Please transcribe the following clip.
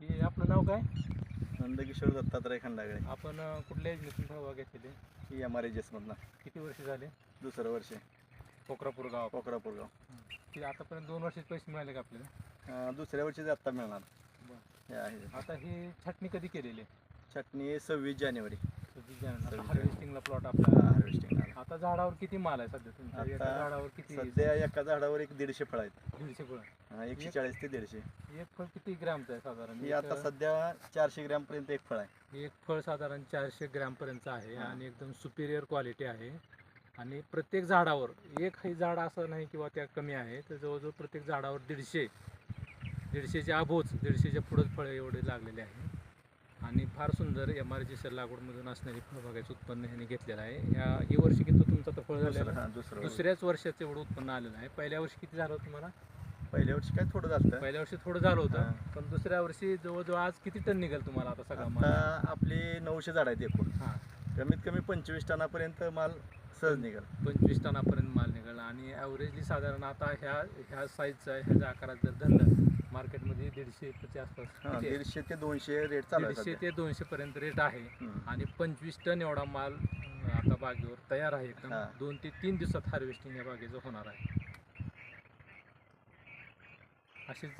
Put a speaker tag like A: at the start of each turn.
A: की आपलं नाव काय?
B: नंदकिशोर दत्तात्रय खंडागळे.
A: आपण अं, कुठल्या योजनेतून सहभाग घेतलेले
B: ही एम आर
A: किती वर्ष झाले?
B: दुसरं वर्ष.
A: कोकरापूर गाव.
B: कोकरापूरगाव
A: की आतापर्यंत दोन वर्षाचे पैसे मिळाले का आपल्याला?
B: अं, दुसऱ्या वर्षीच आत्ता मिळणार. हे आहे.
A: आता ही छटणी कधी केलेली आहे?
B: चटणी सव्वीस जानेवारी.
A: सव्वीस जानेवारी.
B: सव्वीस
A: हार्वेस्टिंगला प्लॉट आपला.
B: हार्वेस्टिंग
A: आता झाडावर किती माल आहे सध्या तुमच्या? एका झाडावर किती
B: सध्या एका झाडावर एक दीडशे फळ आहेत.
A: दीडशे फळ.
B: एकशे
A: एक-
B: चाळीस ते दीडशे.
A: एक फळ किती ग्रॅमचं आहे साधारण?
B: ही
A: एक,
B: आता सध्या चारशे ग्रॅम पर्यंत एक फळ आहे.
A: एक फळ साधारण चारशे ग्रॅमपर्यंत आहे
B: हा.
A: आणि एकदम सुपिरियर क्वालिटी आहे. आणि प्रत्येक झाडावर एक हे झाड असं नाही किंवा त्या कमी आहे तर जवळजवळ प्रत्येक झाडावर दीडशे दीडशेच्या अबोच दीडशेच्या पुढंच फळं एवढे लागलेले आहे. आणि फार सुंदर एम आर जी लागवडमधून असणारी फळबागाचं उत्पन्न ह्यांनी घेतलेलं आहे. या ही वर्षी किती तुमचं? तर फळ झालेलं? आहे?
B: वर्ष.
A: दुसऱ्याच वर्षाचं एवढं उत्पन्न आलेलं आहे. पहिल्या वर्षी किती झालं होतं तुम्हाला?
B: पहिल्या वर्षी काय थोडं झालं
A: पहिल्या वर्षी थोडं झालं होतं. पण दुसऱ्या वर्षी जवळजवळ आज किती टन निघेल तुम्हाला आता सगळा माल?
B: आता आपली नऊशे झाड आहेत एकूण.
A: हां.
B: कमीत कमी पंचवीस टनापर्यंत माल सहज निघाल.
A: पंचवीस टनापर्यंत माल निघाला. आणि ॲव्हरेजली साधारण आता ह्या ह्या साईजचा ह्याच्या आकारात जर धरलं मार्केटमध्ये दीडशेच्या आसपास
B: हा
A: किती आहे?
B: दीडशे ते दोनशे रेट चालू आहे
A: दीडशे
B: सध्या.
A: ते दोनशे पर्यंत रेट आहे
B: हम्म.
A: आणि पंचवीस टन एवढा माल अं, आता बागेवर तयार आहे एकदम
B: हा.
A: दोन ते तीन दिवसात हार्वेस्टिंग या बागेचं होणार आहे अशीच